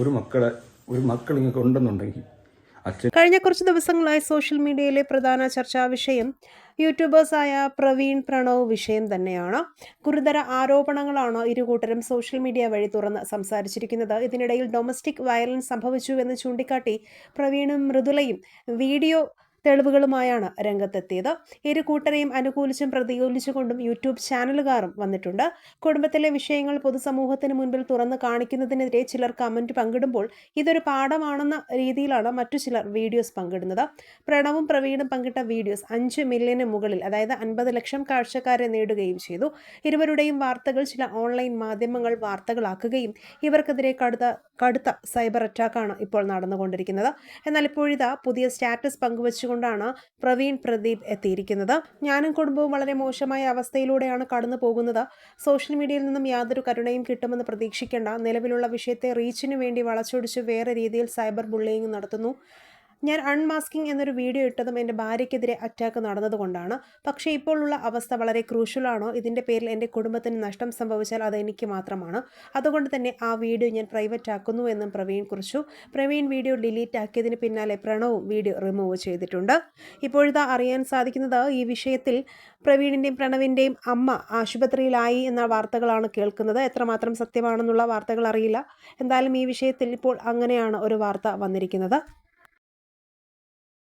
ഒരു മക്കളെ ഒരു മക്കൾ ഇങ്ങനെ ഉണ്ടെന്നുണ്ടെങ്കിൽ കഴിഞ്ഞ കുറച്ച് ദിവസങ്ങളായി സോഷ്യൽ മീഡിയയിലെ പ്രധാന ചർച്ചാ വിഷയം യൂട്യൂബേഴ്സായ പ്രവീൺ പ്രണവ് വിഷയം തന്നെയാണ്. ഗുരുതര ആരോപണങ്ങളാണ് ഇരുകൂട്ടരും സോഷ്യൽ മീഡിയ വഴി തുറന്ന് സംസാരിച്ചിരിക്കുന്നത്. ഇതിനിടയിൽ ഡൊമസ്റ്റിക് വയലൻസ് സംഭവിച്ചു എന്ന് ചൂണ്ടിക്കാട്ടി പ്രവീണും മൃദുലയും വീഡിയോ തെളിവുകളുമായാണ് രംഗത്തെത്തിയത്. ഇരു കൂട്ടരെയും അനുകൂലിച്ചും പ്രതികൂലിച്ചുകൊണ്ടും യൂട്യൂബ് ചാനലുകാരും വന്നിട്ടുണ്ട്. കുടുംബത്തിലെ വിഷയങ്ങൾ പൊതുസമൂഹത്തിന് മുൻപിൽ തുറന്ന് കാണിക്കുന്നതിനെതിരെ ചിലർ കമന്റ് പങ്കിടുമ്പോൾ ഇതൊരു പാഠമാണെന്ന രീതിയിലാണ് മറ്റു ചിലർ വീഡിയോസ് പങ്കിടുന്നത്. പ്രണവും പ്രവീണും പങ്കിട്ട വീഡിയോസ് അഞ്ച് മില്യന് മുകളിൽ അതായത് അൻപത് ലക്ഷം കാഴ്ചക്കാരെ നേടുകയും ചെയ്തു. ഇരുവരുടെയും വാർത്തകൾ ചില ഓൺലൈൻ മാധ്യമങ്ങൾ വാർത്തകളാക്കുകയും ഇവർക്കെതിരെ കടുത്ത കടുത്ത സൈബർ അറ്റാക്കാണ് ഇപ്പോൾ നടന്നുകൊണ്ടിരിക്കുന്നത്. എന്നാൽ ഇപ്പോഴിതാ പുതിയ സ്റ്റാറ്റസ് പങ്കുവച്ചുകൊണ്ടാണ് പ്രവീൺ പ്രദീപ് എത്തിയിരിക്കുന്നത്. ഞാനും കുടുംബവും വളരെ മോശമായ അവസ്ഥയിലൂടെയാണ് കടന്നു പോകുന്നത്. സോഷ്യൽ മീഡിയയിൽ നിന്നും യാതൊരു കരുണയും കിട്ടുമെന്ന് പ്രതീക്ഷിക്കേണ്ട നിലവിലുള്ള വിഷയത്തെ റീച്ചിനു വേണ്ടി വളച്ചൊടിച്ച് വേറെ രീതിയിൽ സൈബർ ബുള്ളിയിങ് നടത്തുന്നു. ഞാൻ അൺമാസ്കിംഗ് എന്നൊരു വീഡിയോ ഇട്ടതും എന്റെ ഭാര്യയ്ക്കെതിരെ അറ്റാക്ക് നടന്നതുകൊണ്ടാണ്. പക്ഷേ ഇപ്പോഴുള്ള അവസ്ഥ വളരെ ക്രൂഷ്യലാണോ ഇതിന്റെ പേരിൽ എന്റെ കുടുംബത്തിന് നഷ്ടം സംഭവിച്ചാൽ അത് എനിക്ക് മാത്രമാണ്. അതുകൊണ്ട് തന്നെ ആ വീഡിയോ ഞാൻ പ്രൈവറ്റ് ആക്കുന്നു എന്നും പ്രവീൺ കുറിച്ചു. പ്രവീൺ വീഡിയോ ഡിലീറ്റ് ആക്കിയതിന് പിന്നാലെ പ്രണവും വീഡിയോ റിമൂവ് ചെയ്തിട്ടുണ്ട്. ഇപ്പോഴിതാ അറിയാൻ സാധിക്കുന്നത് ഈ വിഷയത്തിൽ പ്രവീണിന്റെയും പ്രണവിന്റെയും അമ്മ ആശുപത്രിയിലായി എന്ന വാർത്തകളാണ് കേൾക്കുന്നത്. എത്രമാത്രം സത്യമാണെന്നുള്ള വാർത്തകൾ അറിയില്ല. എന്തായാലും ഈ വിഷയത്തിൽ ഇപ്പോൾ അങ്ങനെയാണ് ഒരു വാർത്ത വന്നിരിക്കുന്നത്.